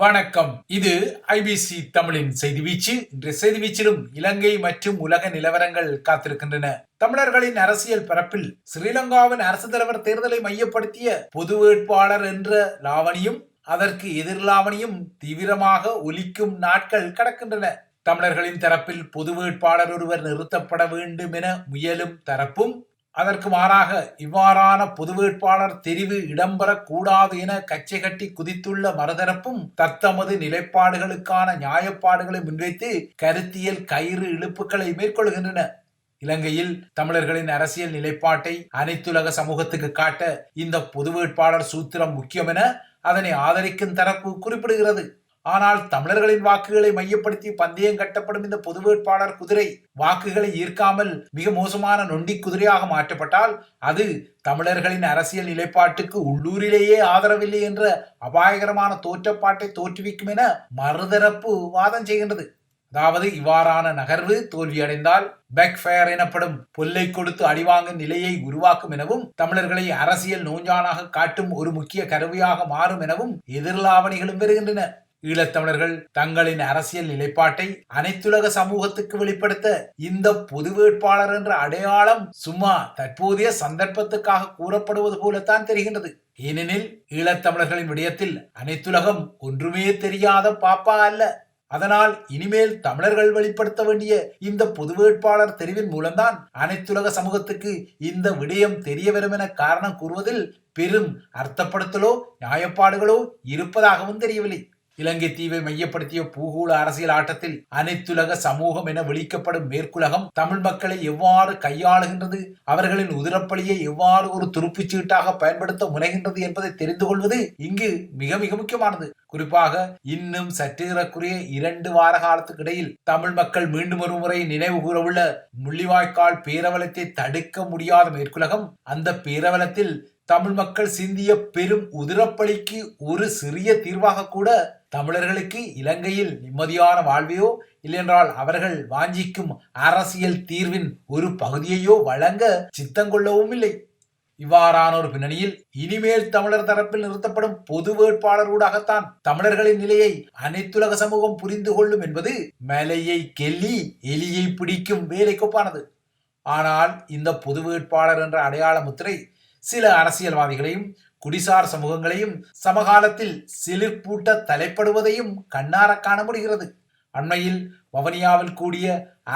வணக்கம். இது ஐபிசி தமிழின் செய்தி வீச்சு. இன்று செய்தி வீச்சிலும் இலங்கை மற்றும் உலக நிலவரங்கள் காத்திருக்கின்றன. தமிழர்களின் அரசியல் பரப்பில் ஸ்ரீலங்காவின் அரசு தலைவர் தேர்தலை மையப்படுத்திய பொது வேட்பாளர் என்ற லாவணியும் அதற்கு எதிர் லாவணியும் தீவிரமாக ஒலிக்கும் நாட்கள் கடக்கின்றன. தமிழர்களின் தரப்பில் பொது வேட்பாளர் ஒருவர் நிறுத்தப்பட வேண்டும் என முயலும் தரப்பும் அதற்கு மாறாக இவ்வாறான பொது வேட்பாளர் தெரிவு இடம்பெறக்கூடாது என கச்சை கட்டி குதித்துள்ள மறுதரப்பும் தத்தமது நிலைப்பாடுகளுக்கான நியாயப்பாடுகளை முன்வைத்து கருத்தியல் கயிறு இழுப்புகளை மேற்கொள்கின்றன. இலங்கையில் தமிழர்களின் அரசியல் நிலைப்பாட்டை அனைத்துலக சமூகத்துக்கு காட்ட இந்த பொது வேட்பாளர் சூத்திரம் முக்கியம் என அதனை ஆதரிக்கும் தரப்பு குறிப்பிடுகிறது. ஆனால் தமிழர்களின் வாக்குகளை மையப்படுத்தி பந்தயம் கட்டப்படும் இந்த பொது வேட்பாளர் குதிரை வாக்குகளை ஈர்க்காமல் மிக மோசமான நொண்டி குதிரையாக மாற்றப்பட்டால் அது தமிழர்களின் அரசியல் நிலைப்பாட்டுக்கு உள்ளூரிலேயே ஆதரவில்லை என்ற அபாயகரமான தோற்றப்பாட்டை தோற்றுவிக்கும் என மறுதரப்பு வாதம் செய்கின்றது. அதாவது இவ்வாறான நகர்வு தோல்வியடைந்தால் பேக்ஃபயர் எனப்படும் பொல்லை கொடுத்து அடிவாங்கும் நிலையை உருவாக்கும் எனவும் தமிழர்களை அரசியல் நோஞ்சானாக காட்டும் ஒரு முக்கிய கருவியாக மாறும் எனவும் எதிர்லாவணிகளும் வருகின்றன. ஈழத்தமிழர்கள் தங்களின் அரசியல் நிலைப்பாட்டை அனைத்துலக சமூகத்துக்கு வெளிப்படுத்த இந்த பொது வேட்பாளர் என்ற அடையாளம் சும்மா தற்போதைய சந்தர்ப்பத்துக்காக கூறப்படுவது போலத்தான் தெரிகின்றது. ஏனெனில் ஈழத்தமிழர்களின் விடயத்தில் அனைத்துலகம் ஒன்றுமே தெரியாத பாப்பா அல்ல. அதனால் இனிமேல் தமிழர்கள் வெளிப்படுத்த வேண்டிய இந்த பொது வேட்பாளர் தெரிவின் மூலம்தான் அனைத்துலக சமூகத்துக்கு இந்த விடயம் தெரிய வரும் என காரணம் கூறுவதில் பெரும் அர்த்தப்படுத்தலோ நியாயப்பாடுகளோ இருப்பதாகவும் தெரியவில்லை. இலங்கை தீவை மையப்படுத்திய பூகோள அரசியல் ஆட்டத்தில் அனைத்துலக சமூகம் என விழிக்கப்படும் மேற்குலகம் தமிழ் மக்களை எவ்வாறு கையாளுகின்றது அவர்களின் உதிரப்பலியை எவ்வாறு ஒரு துருப்புச் சீட்டாக பயன்படுத்த முனைகின்றது என்பதை தெரிந்து கொள்வது இங்கு மிக மிக முக்கியமானது. குறிப்பாக இன்னும் சற்றேறக்குரிய இரண்டு வார காலத்துக்கு இடையில் தமிழ் மக்கள் மீண்டும் ஒரு முறை நினைவு கூறவுள்ள முள்ளிவாய்க்கால் பேரவலத்தை தடுக்க முடியாத மேற்குலகம் அந்த பேரவலத்தில் தமிழ் மக்கள் சிந்திய பெரும் உதிரப்பலிக்கு ஒரு சிறிய தீர்வாக கூட தமிழர்களுக்கு இலங்கையில் நிம்மதியான வாழ்வையோ இல்லையென்றால் அவர்கள் வாஞ்சிக்கும் அரசியல் தீர்வின் ஒரு பகுதியையோ வழங்க சித்தங்கொள்ளவும் இல்லை. இவ்வாறான ஒரு பின்னணியில் இனிமேல் தமிழர் தரப்பில் நிறுத்தப்படும் பொது வேட்பாளர் ஊடாகத்தான் தமிழர்களின் நிலையை அனைத்துலக சமூகம் புரிந்து கொள்ளும் என்பது மலையை கெல்லி எலியை பிடிக்கும் வேலைக்கொப்பானது. ஆனால் இந்த பொது வேட்பாளர் என்ற அடையாள முத்திரை சில அரசியல்வாதிகளையும் குடிசார் சமூகங்களையும் சமகாலத்தில் சிலிர்ப்பூட்ட தலைப்படுவதையும் கண்ணார காண முடிகிறது. அண்மையில் வவனியாவில் கூடிய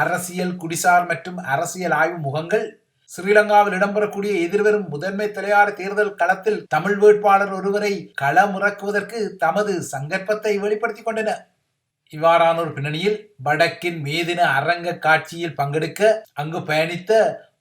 அரசியல் குடிசார் மற்றும் அரசியல் ஆய்வு முகங்கள் ஸ்ரீலங்காவில் இடம்பெறக்கூடிய எதிர்வரும் முதன்மை தலையார தேர்தல் களத்தில் தமிழ் வேட்பாளர் ஒருவரை களமிறக்குவதற்கு தமது சங்கற்பத்தை வெளிப்படுத்திக் கொண்டன. இவ்வாறான ஒரு பின்னணியில் வடக்கின் மேதின அரங்க காட்சியில் பங்கெடுக்க அங்கு பயணித்த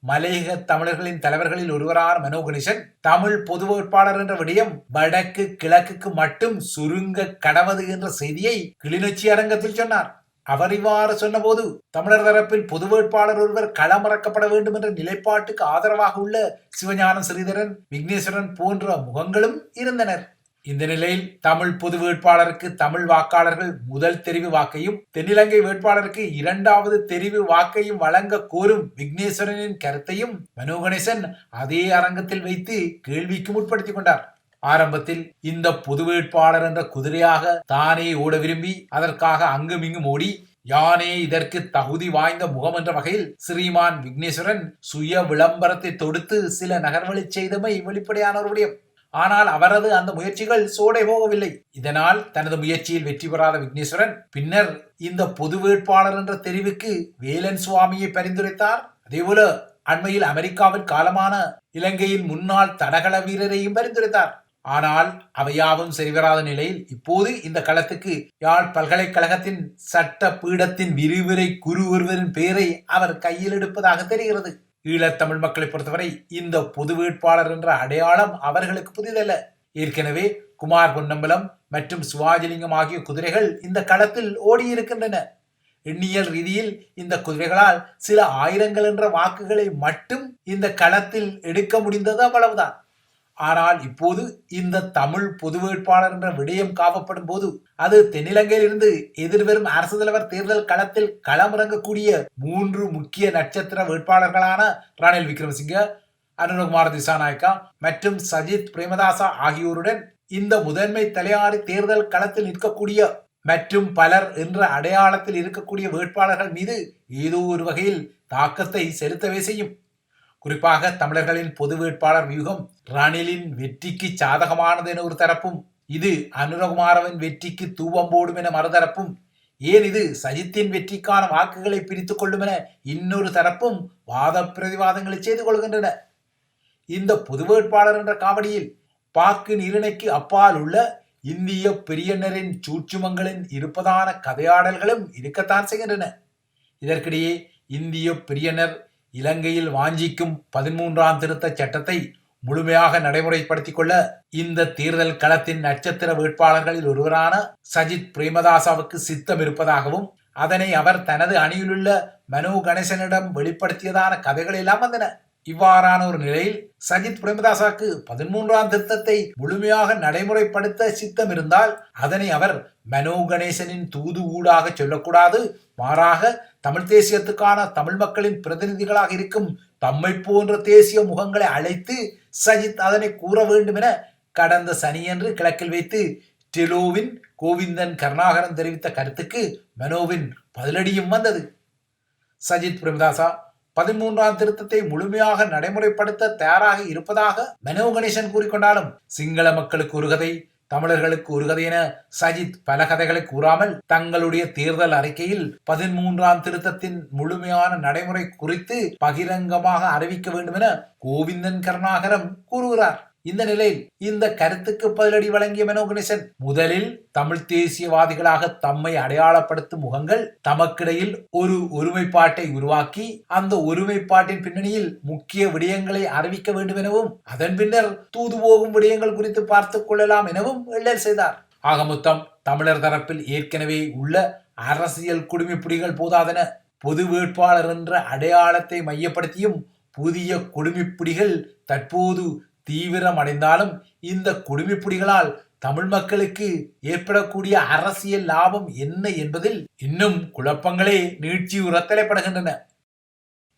மலையக தமிழர்களின் தலைவர்களில் ஒருவரான மனோகணேசன் தமிழ் பொது வேட்பாளர் என்ற விடயம் வடக்கு கிழக்குக்கு மட்டும் சுருங்க கடவது என்ற செய்தியை கிளிநொச்சி அரங்கத்தில் சொன்னார். அவர் இவ்வாறு சொன்னபோது தமிழர் தரப்பில் பொது வேட்பாளர் ஒருவர் களமிறக்கப்பட வேண்டும் என்ற நிலைப்பாட்டுக்கு ஆதரவாக உள்ள சிவஞானம் ஸ்ரீதரன் விக்னேஸ்வரன் போன்ற முகங்களும் இருந்தனர். இந்த நிலையில் தமிழ் பொது வேட்பாளருக்கு தமிழ் வாக்காளர்கள் முதல் தெரிவு வாக்கையும் தென்னிலங்கை வேட்பாளருக்கு இரண்டாவது தெரிவு வாக்கையும் வழங்க கோரும் விக்னேஸ்வரனின் கருத்தையும் மனோ கணேசன் அதே அரங்கத்தில் வைத்து கேள்விக்கு உட்படுத்திக் கொண்டார். ஆரம்பத்தில் இந்த பொது வேட்பாளர் என்ற குதிரையாக தானே ஓட விரும்பி அதற்காக அங்கும் இங்கும் ஓடி யானே இதற்கு தகுதி வாய்ந்த முகம் என்ற வகையில் ஸ்ரீமான் விக்னேஸ்வரன் சுய விளம்பரத்தை தொடுத்து சில நகர்வழி செய்தமை வெளிப்படையானவருடைய ஆனால் அவரது அந்த முயற்சிகள் சோடை போகவில்லை. இதனால் தனது முயற்சியில் வெற்றி பெறாத விக்னேஸ்வரன் பின்னர் இந்த பொது வேட்பாளர் என்ற தெரிவுக்கு வேலன் சுவாமியை பரிந்துரைத்தார். அதேபோல அண்மையில் அமெரிக்காவில் காலமான இலங்கையின் முன்னாள் தடகள வீரரையும் பரிந்துரைத்தார். ஆனால் அவையாவும் சரிவராத நிலையில் இப்போது இந்த களத்துக்கு யாழ் பல்கலைக்கழகத்தின் சட்ட பீடத்தின் விரிவுரை குரு ஒருவரின் பெயரை அவர் கையில் எடுப்பதாக தெரிகிறது. ஈழத்தமிழ் மக்களை பொறுத்தவரை இந்த பொது வேட்பாளர் என்ற அடையாளம் அவர்களுக்கு புதிதல்ல. ஏற்கனவே குமார் பொன்னம்பலம் மற்றும் சிவாஜிலிங்கம் ஆகிய குதிரைகள் இந்த களத்தில் ஓடியிருக்கின்றன. எண்ணியல் ரீதியில் இந்த குதிரைகளால் சில ஆயிரங்கள் என்ற வாக்குகளை மட்டும் இந்த களத்தில் எடுக்க முடிந்தது அவ்வளவுதான். ஆனால் இப்போது இந்த தமிழ் பொது வேட்பாளர் என்ற விடயம் காவப்படும் போது அது தென்னிலங்கையில் இருந்து எதிர்வரும் அரசு தலைவர் தேர்தல் களத்தில் களமிறங்கக்கூடிய மூன்று முக்கிய நட்சத்திர வேட்பாளர்களான ரணில் விக்ரமசிங்க அனுரகுமார் திசாநாயக்கா மற்றும் சஜித் பிரேமதாசா ஆகியோருடன் இந்த முதன்மை தலையாறு தேர்தல் களத்தில் நிற்கக்கூடிய மற்றும் பலர் என்ற அடையாளத்தில் இருக்கக்கூடிய வேட்பாளர்கள் மீது ஏதோ ஒரு வகையில் தாக்கத்தை செலுத்தவே செய்யும். குறிப்பாக தமிழர்களின் பொது வேட்பாளர் வியூகம் ரணிலின் வெற்றிக்கு சாதகமானது என ஒரு தரப்பும் இது அனுரகுமாரவின் வெற்றிக்கு தூவம் போடும் என மறுதரப்பும் ஏன் இது சஜித்தின் வெற்றிக்கான வாக்குகளை பிரித்துக் கொள்ளும் என இன்னொரு தரப்பும் வாத பிரதிவாதங்களை செய்து கொள்கின்றன. இந்த பொது வேட்பாளர் என்ற காவடியில் பாக்கு இருணைக்கு அப்பால் உள்ள இந்திய பெரியனரின் சூட்சுமங்களின் இருப்பதான கதையாடல்களும் இருக்கத்தான் செய்கின்றன. இதற்கிடையே இந்திய பெரியனர் இலங்கையில் வாஞ்சிக்கும் பதிமூன்றாம் திருத்த சட்டத்தை முழுமையாக நடைமுறைப்படுத்திக் கொள்ள இந்த தேர்தல் களத்தின் நட்சத்திர வேட்பாளர்களில் ஒருவரான சஜித் பிரேமதாசாவுக்கு சித்தம் இருப்பதாகவும் அதனை அவர் தனது அணியிலுள்ள மனோ கணேசனிடம் வெளிப்படுத்தியதான கதைகள் எல்லாம் வந்தன. இவ்வாறான ஒரு நிலையில் சஜித் பிரேமதாசாக்கு பதிமூன்றாம் திருத்தத்தை முழுமையாக நடைமுறைப்படுத்த சித்தம் இருந்தால் அதனை அவர் மனோ கணேசனின் தூது ஊடாக சொல்லக்கூடாது. மாறாக தமிழ் தேசியத்துக்கான தமிழ் மக்களின் பிரதிநிதிகளாக இருக்கும் தம்மை போன்ற தேசிய முகங்களை அழைத்து சஜித் அதனை கூற வேண்டும் என கடந்த சனியன்று கிழக்கில் வைத்து டெலோவின் கோவிந்தன் கருணாகரன் தெரிவித்த கருத்துக்கு மனோவின் பதிலடியும் வந்தது. சஜித் பிரேமதாசா பதிமூன்றாம் திருத்தத்தை முழுமையாக நடைமுறைப்படுத்த தயாராக இருப்பதாக மெனோ கணேசன் கூறிக்கொண்டாலும் சிங்கள மக்களுக்கு ஒரு கதை தமிழர்களுக்கு ஒரு கதை என சஜித் பல கதைகளை கூறாமல் தங்களுடைய தேர்தல் அறிக்கையில் பதிமூன்றாம் திருத்தத்தின் முழுமையான நடைமுறை குறித்து பகிரங்கமாக அறிவிக்க வேண்டும் என கோவிந்தன் கருணாகரம் கூறுகிறார். இந்த நிலையில் இந்த கருத்துக்கு பதிலடி வழங்கிய மெனோ கணேசன் முதலில் தமிழ் தேசியவாதிகளாக தம்மை அடையாளப்படுத்தும் முகங்கள் தமக்கிடையில் ஒரு ஒருமைப்பாட்டை உருவாக்கி அந்த ஒருமைப்பாட்டின் பின்னணியில் முக்கிய விடயங்களை அறிவிக்க வேண்டும் எனவும் அதன் பின்னர் தூது போகும் விடயங்கள் குறித்து பார்த்துக் கொள்ளலாம் எனவும் எள்ளல் செய்தார். ஆக மொத்தம் தமிழர் தரப்பில் ஏற்கனவே உள்ள அரசியல் குடுமிப்பிடிகள் போதாதன பொது வேட்பாளர் என்ற அடையாளத்தை மையப்படுத்தியும் புதிய குடுமிப்பிடிகள் தற்போது தீவிரமடைந்தாலும் இந்த குடுமிப்புடிகளால் தமிழ் மக்களுக்கு ஏற்படக்கூடிய அரசியல் லாபம் என்ன என்பதில் இன்னும் குழப்பங்களே நீட்சியுற தலைப்படுகின்றன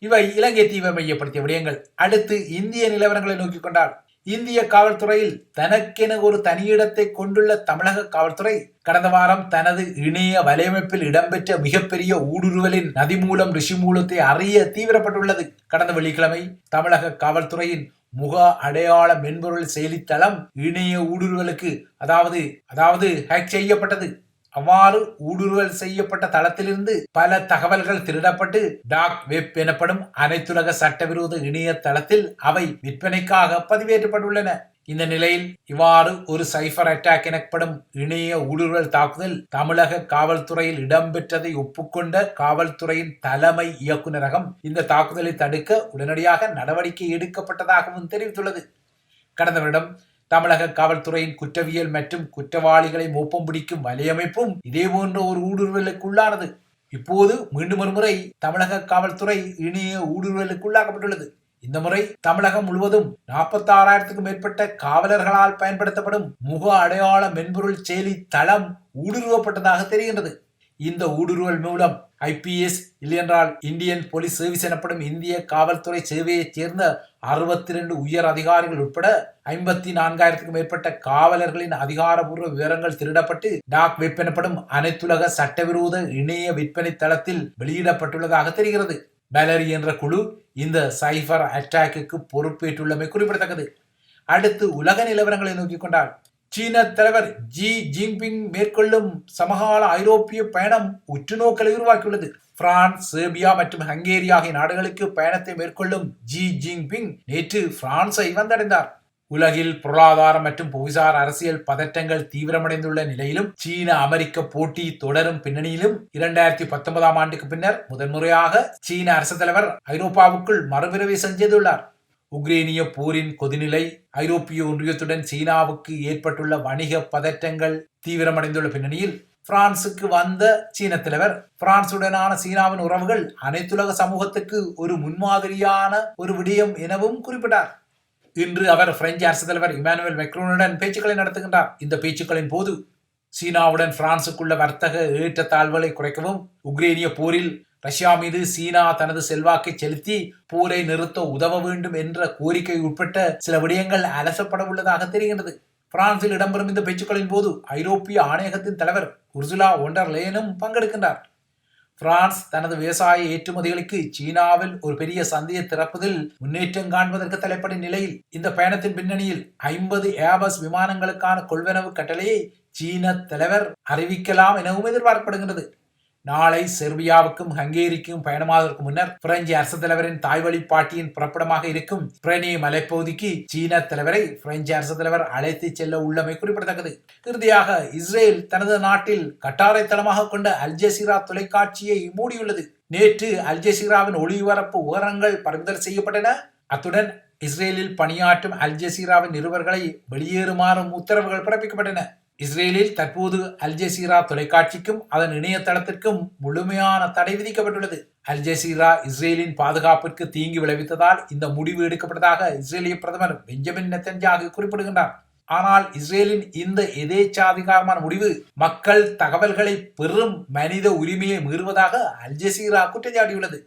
இவை இலங்கை தீவை மையப்படுத்திய விடயங்கள். அடுத்து இந்திய நிலவரங்களை நோக்கிக் கொண்டால் இந்திய காவல்துறையில் தனக்கென ஒரு தனியிடத்தை கொண்டுள்ள தமிழக காவல்துறை கடந்த வாரம் தனது இணைய வலையமைப்பில் இடம்பெற்ற மிகப்பெரிய ஊடுருவலின் நதி மூலம் ரிஷி மூலத்தை அறிய தீவிரப்பட்டுள்ளது. கடந்த வெள்ளிக்கிழமை தமிழக காவல்துறையின் முக அடையாள மென்பொருள் செயலித்தளம் இணைய ஊடுருவலுக்கு அதாவது அதாவது ஹேக் செய்யப்பட்டது. அவ்வாறு ஊடுருவல் செய்யப்பட்ட தளத்திலிருந்து பல தகவல்கள் திருடப்பட்டு டாக் வெப் எனப்படும் அனைத்துலக சட்டவிரோத இணையதளத்தில் அவை விற்பனைக்காக பதிவேற்றப்பட்டுள்ளன. இந்த நிலையில் இவ்வாறு ஒரு சைபர் அட்டாக் எனப்படும் இணைய ஊடுருவல் தாக்குதல் தமிழக காவல்துறையில் இடம்பெற்றதை ஒப்புக்கொண்ட காவல்துறையின் தலைமை இயக்குநரகம் இந்த தாக்குதலை தடுக்க உடனடியாக நடவடிக்கை எடுக்கப்பட்டதாகவும் தெரிவித்துள்ளது. கடந்த வருடம் தமிழக காவல்துறையின் குற்றவியல் மற்றும் குற்றவாளிகளை மோப்பம் பிடிக்கும் வலையமைப்பும் இதே போன்ற ஒரு ஊடுருவலுக்குள்ளானது. இப்போது மீண்டும் ஒரு முறை தமிழக காவல்துறை இணைய ஊடுருவலுக்குள்ளாக்கப்பட்டுள்ளது. இந்த முறை தமிழகம் முழுவதும் நாற்பத்தி ஆறாயிரத்துக்கும் மேற்பட்ட காவலர்களால் பயன்படுத்தப்படும் முக அடையாள மென்பொருள் செயலி தளம் ஊடுருவப்பட்டதாக தெரிகின்றது. இந்த ஊடுருவல் மூலம் ஐபிஎஸ் இல்லையென்றால் இந்தியன் போலீஸ் சர்வீஸ் எனப்படும் இந்திய காவல்துறை சேவையைச் சேர்ந்த அறுபத்தி ரெண்டு உயர் அதிகாரிகள் உட்பட ஐம்பத்தி நான்காயிரத்துக்கும் மேற்பட்ட காவலர்களின் அதிகாரபூர்வ விவரங்கள் திருடப்பட்டு டாக் வெப் எனப்படும் அனைத்துலக சட்டவிரோத இணைய விற்பனை தளத்தில் வெளியிடப்பட்டுள்ளதாக தெரிகிறது. பேலரி என்ற குழு இந்த சைபர் அட்டாக்கு பொறுப்பேற்றுள்ளமை குறிப்பிடத்தக்கது. அடுத்து உலக நிலவரங்களை நோக்கிக் கொண்டால் சீன தலைவர் ஜி ஜின்பிங் மேற்கொள்ளும் சமகால ஐரோப்பிய பயணம் உற்றுநோக்கலை உருவாக்கியுள்ளது. பிரான்ஸ் சேர்பியா மற்றும் ஹங்கேரி ஆகிய நாடுகளுக்கு பயணத்தை மேற்கொள்ளும் ஜி ஜின்பிங் நேற்று பிரான்ஸை வந்தடைந்தார். உலகில் பொருளாதார மற்றும் புவிசார் அரசியல் பதற்றங்கள் தீவிரமடைந்துள்ள நிலையிலும் சீன அமெரிக்க போட்டி தொடரும் பின்னணியிலும் இரண்டாயிரத்தி பத்தொன்பதாம் ஆண்டுக்கு பின்னர் முதன்முறையாக சீன அரசு தலைவர் ஐரோப்பாவுக்குள் மறுபிறவை செஞ்சதுள்ளார். உக்ரேனிய போரின் கொதிநிலை ஐரோப்பிய ஒன்றியத்துடன் சீனாவுக்கு ஏற்பட்டுள்ள வணிக பதற்றங்கள் தீவிரமடைந்துள்ள பின்னணியில் பிரான்சுக்கு வந்த சீன தலைவர் பிரான்சுடனான சீனாவின் உறவுகள் அனைத்துலக சமூகத்துக்கு ஒரு முன்மாதிரியான ஒரு விடயம் எனவும் குறிப்பிட்டார். இன்று அவர் பிரெஞ்சு அரசு தலைவர் இமானுவேல் மெக்ரோனுடன் பேச்சுக்களை நடத்துகின்றார். இந்த பேச்சுக்களின் போது சீனாவுடன் பிரான்சுக்குள்ள வர்த்தக ஏற்றத்தாழ்வுகளை குறைக்கவும் உக்ரேனிய போரில் ரஷ்யா மீது சீனா தனது செல்வாக்கை செலுத்தி போரை நிறுத்த உதவ வேண்டும் என்ற கோரிக்கை உட்பட்ட சில விடயங்கள் அலசப்பட உள்ளதாக தெரிகின்றது. பிரான்சில் இடம்பெறும் இந்த பேச்சுக்களின் போது ஐரோப்பிய ஆணையகத்தின் தலைவர் உர்சுலா ஒண்டர் லேனும் பங்கெடுக்கின்றார். பிரான்ஸ் தனது விவசாய ஏற்றுமதிகளுக்கு சீனாவில் ஒரு பெரிய சந்தையை திறப்பதில் முன்னேற்றம் காண்பதற்கு தலைப்படும் நிலையில் இந்த பயணத்தின் பின்னணியில் ஐம்பது ஏபஸ் விமானங்களுக்கான கொள்வனவு கட்டளையை சீன தலைவர் அறிவிக்கலாம் எனவும் எதிர்பார்க்கப்படுகிறது நாளை செர்பியாவுக்கும் ஹங்கேரிக்கும் பயணமாவதற்கு முன்னர் பிரெஞ்சு அரசு தலைவரின் தாய்வழி பாட்டியின் புறப்படமாக இருக்கும் பிரனே மலைப்பகுதிக்கு சீன தலைவரை பிரெஞ்சு அரசு தலைவர் அழைத்து செல்ல உள்ளமை குறிப்பிடத்தக்கது. இறுதியாக இஸ்ரேல் தனது நாட்டில் கட்டாரை தளமாக கொண்ட அல் ஜசீரா தொலைக்காட்சியை மூடியுள்ளது. நேற்று அல் ஜசீராவின் ஒளிபரப்பு விவரங்கள் பறிமுதல் செய்யப்பட்டன. அத்துடன் இஸ்ரேலில் பணியாற்றும் அல் ஜசீராவின் வெளியேறுமாறும் உத்தரவுகள் பிறப்பிக்கப்பட்டன. இஸ்ரேலில் தற்போது அல் ஜசீரா தொலைக்காட்சிக்கும் அதன் இணையதளத்திற்கும் முழுமையான தடை விதிக்கப்பட்டுள்ளது. அல் ஜசீரா இஸ்ரேலின் பாதுகாப்பிற்கு தீங்கு விளைவித்ததால் இந்த முடிவு எடுக்கப்பட்டதாக இஸ்ரேலிய பிரதமர் பெஞ்சமின் நெத்தன்யாகு குறிப்பிடுகின்றார். ஆனால் இஸ்ரேலின் இந்த எதேச்சாதிகாரமான முடிவு மக்கள் தகவல்களை பெறும் மனித உரிமையை மீறுவதாக அல் ஜசீரா குற்றம் சாட்டியுள்ளது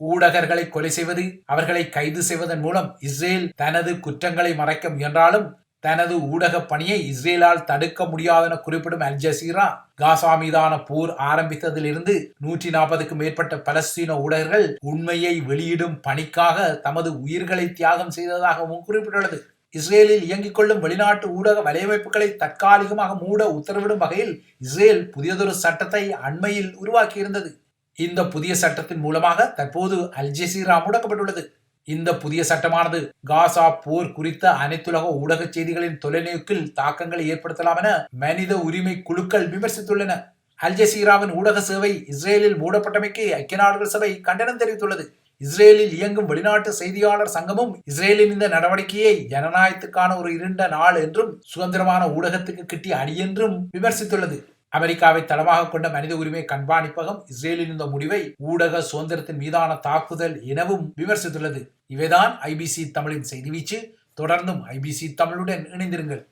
ஊடகர்களை கொலை செய்வது அவர்களை கைது செய்வதன் மூலம் இஸ்ரேல் தனது குற்றங்களை மறைக்க முயன்றாலும் தனது ஊடக பணியை இஸ்ரேலால் தடுக்க முடியாதென குறிப்பிடும் அல் ஜசீரா காசா மீதான போர் ஆரம்பித்ததிலிருந்து நூற்றி நாற்பதுக்கும் மேற்பட்ட பலஸ்தீன ஊடகர்கள் உண்மையை வெளியிடும் பணிக்காக தமது உயிர்களை தியாகம் செய்ததாகவும் குறிப்பிட்டுள்ளது. இஸ்ரேலில் இயங்கிக் கொள்ளும் வெளிநாட்டு ஊடக வலையமைப்புகளை தற்காலிகமாக மூட உத்தரவிடும் வகையில் இஸ்ரேல் புதியதொரு சட்டத்தை அண்மையில் உருவாக்கியிருந்தது. இந்த புதிய சட்டத்தின் மூலமாக தற்போது அல் ஜசீரா முடக்கப்பட்டுள்ளது. இந்த புதிய சட்டமானது காசா போர் குறித்த அனைத்துலக ஊடக செய்திகளின் தொலைநோக்கில் தாக்கங்களை ஏற்படுத்தலாம் என மனித உரிமை குழுக்கள் விமர்சித்துள்ளன. அல் ஜசீராவின் ஊடக சேவை இஸ்ரேலில் மூடப்பட்டமைக்கு ஐக்கிய நாடுகள் சபை கண்டனம் தெரிவித்துள்ளது. இஸ்ரேலில் இயங்கும் வெளிநாட்டு செய்தியாளர் சங்கமும் இஸ்ரேலின் இந்த நடவடிக்கையை ஜனநாயகத்துக்கான ஒரு இருண்ட நாள் என்றும் சுதந்திரமான ஊடகத்துக்கு கிட்டிய அடி என்றும் விமர்சித்துள்ளது. அமெரிக்காவை தளமாக கொண்ட மனித உரிமை கண்காணிப்பகம் இஸ்ரேலின் இந்த முடிவை ஊடக சுதந்திரத்தின் மீதான தாக்குதல் எனவும் விமர்சித்துள்ளது. இவைதான் ஐபிசி தமிழின் செய்தி வீச்சு. தொடர்ந்தும் ஐபிசி தமிழுடன் இணைந்திருங்கள்.